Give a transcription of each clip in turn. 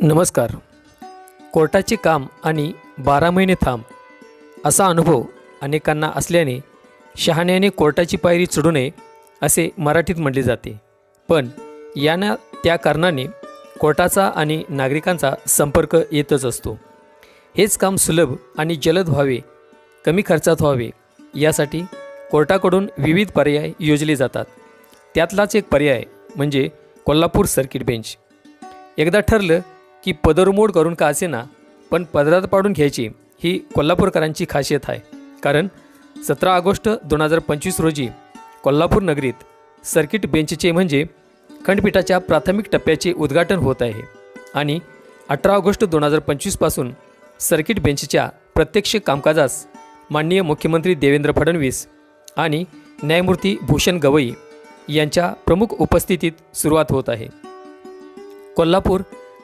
नमस्कार. कोर्टाचे काम आणि बारा महिने थांब असा अनुभव अनेकांना असल्याने शहाण्याने कोर्टाची पायरी चढू नये असे मराठीत म्हटले जाते. पण यांना त्या कारणाने कोर्टाचा आणि नागरिकांचा संपर्क येतच असतो. हेच काम सुलभ आणि जलद व्हावे कमी खर्चात व्हावे यासाठी कोर्टाकडून विविध पर्याय योजले जातात. त्यातलाच एक पर्याय म्हणजे कोल्हापूर सर्किट बेंच. एकदा ठरलं की पदरमोड करून का असेना पण पदरात पाडून घ्यायची ही कोल्हापूरकरांची खासियत आहे. कारण सतरा ऑगस्ट दोन हजार पंचवीस रोजी कोल्हापूर नगरीत सर्किट बेंचचे म्हणजे खंडपीठाच्या प्राथमिक टप्प्याचे उद्घाटन होत आहे आणि अठरा ऑगस्ट दोन हजार पंचवीसपासून सर्किट बेंचच्या प्रत्यक्ष कामकाजास माननीय मुख्यमंत्री देवेंद्र फडणवीस आणि न्यायमूर्ती भूषण गवई यांच्या प्रमुख उपस्थितीत सुरुवात होत आहे. कोल्हापूर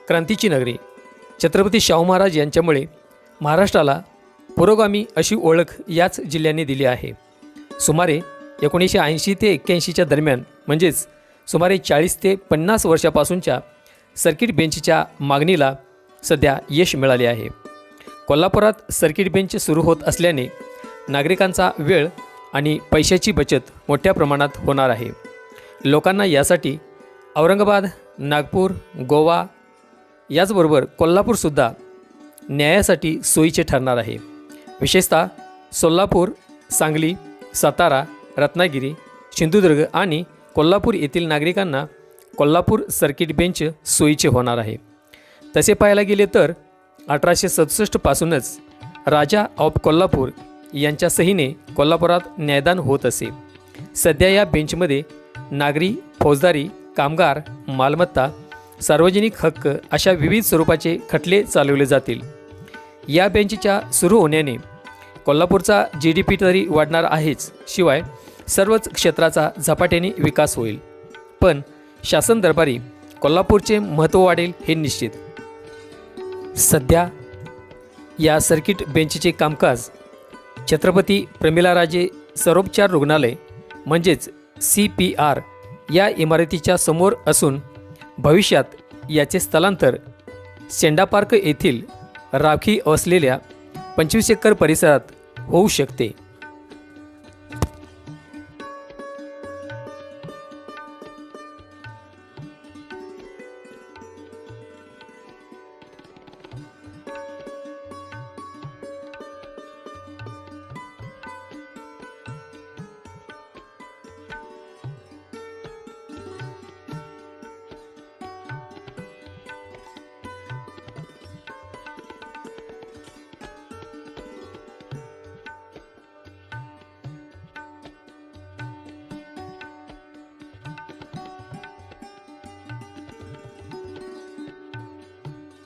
क्रांतीची नगरी. छत्रपती शाहू महाराज यांच्यामुळे महाराष्ट्राला पुरोगामी अशी ओळख याच जिल्ह्यांनी दिली आहे. सुमारे एकोणीसशे ऐंशी ते एक्क्याऐंशीच्या दरम्यान म्हणजेच सुमारे चाळीस ते पन्नास वर्षापासूनच्या सर्किट बेंचच्या मागणीला सध्या यश मिळाले आहे. कोल्हापुरात सर्किट बेंच सुरू होत असल्याने नागरिकांचा वेळ आणि पैशाची बचत मोठ्या प्रमाणात होणार आहे. लोकांना यासाठी औरंगाबाद नागपूर गोवा याचबरोबर कोल्हापूरसुद्धा न्यायासाठी सोयीचे ठरणार आहे. विशेषतः सोलापूर सांगली सातारा रत्नागिरी सिंधुदुर्ग आणि कोल्हापूर येथील नागरिकांना कोल्हापूर सर्किट बेंच सोयीचे होणार आहे. तसे पाहायला गेले तर अठराशे सदुसष्टपासूनच राजा ऑफ कोल्हापूर यांच्या सहीने कोल्हापुरात न्यायदान होत असे. सध्या या बेंचमध्ये नागरी फौजदारी कामगार मालमत्ता सार्वजनिक हक्क अशा विविध स्वरूपाचे खटले चालवले जातील. या बेंचच्या सुरू होण्याने कोल्हापूरचा जी डी पी तरी वाढणार आहेच शिवाय सर्वच क्षेत्राचा झपाट्याने विकास होईल. पण शासन दरबारी कोल्हापूरचे महत्त्व वाढेल हे निश्चित. सध्या या सर्किट बेंचचे कामकाज छत्रपती प्रमिलाराजे सरोपचार रुग्णालय म्हणजेच सी पी आर या इमारतीच्या समोर असून भविष्यात याचे स्थलांतर सेंडा पार्क येथील राखी असलेल्या पंचवीस एकर परिसरात होऊ शकते.